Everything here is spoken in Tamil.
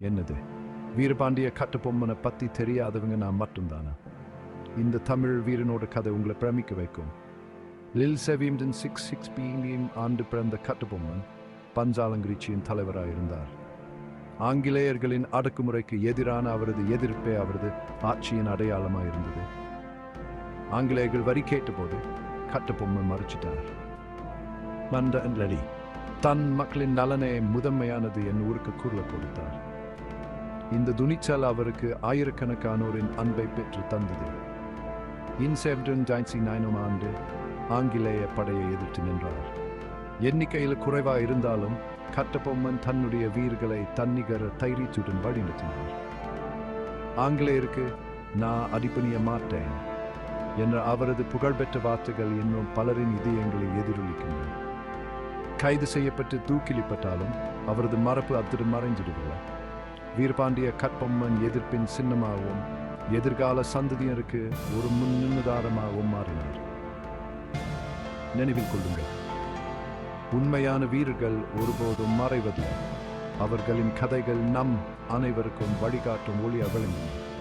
என்னது? வீரபாண்டிய கட்டுப்பொம்மனை பத்தி தெரியாதவங்க நான் மட்டும்தானா இந்த தமிழ் வீரனோட கதை உங்களை பிரமிக்க வைக்கும். லில் செவீம்டன் சிக்ஸ் சிக்ஸ் பியும் ஆண்டு பிறந்த கட்டுப்பொம்மன் பஞ்சாலங்கிரிச்சியின் தலைவராக இருந்தார். ஆங்கிலேயர்களின் அடக்குமுறைக்கு எதிரான அவரது எதிர்ப்பே அவரது ஆட்சியின் அடையாளமாக இருந்தது. ஆங்கிலேயர்கள் வரி கேட்டபோது கட்டுப்பொம்மன் மறுச்சிட்டார் மண்டலடி தன் மக்களின் நலனே முதன்மையானது என் ஊருக்கு குரல் கொடுத்தார். இந்த துணிச்சல் அவருக்கு ஆயிரக்கணக்கானோரின் அன்பை பெற்று தந்தது. இன்செப்டன் ஜான்சி நைனும் ஆண்டு ஆங்கிலேய படையை எதிர்த்து நின்றார். எண்ணிக்கையில் குறைவா இருந்தாலும் கட்டபொம்மன் தன்னுடைய வீர்களை தன்னிகர தைரியத்துடன் வழிநடத்தினார். ஆங்கிலேயருக்கு நான் அடிப்பணிய மாட்டேன் என்ற அவரது புகழ்பெற்ற வார்த்தைகள் இன்னும் பலரின் இதயங்களில் எதிரொலிக்கின்றன. கைது செய்யப்பட்டு தூக்கிலிப்பட்டாலும் அவரது மரபு அத்துடன் மறைஞ்சிடுகிறார் வீரபாண்டிய கட்பொம்மன் எதிர்ப்பின் சின்னமாகவும் எதிர்கால சந்ததியருக்கு ஒரு முன்னுதாரணமாகவும் மாறினார். நினைவில் கொள்ளுங்கள் உண்மையான வீரர்கள் ஒருபோதும் மறைவதில்லை. அவர்களின் கதைகள் நம் அனைவருக்கும் வழிகாட்டும் ஒளியாக விளங்கின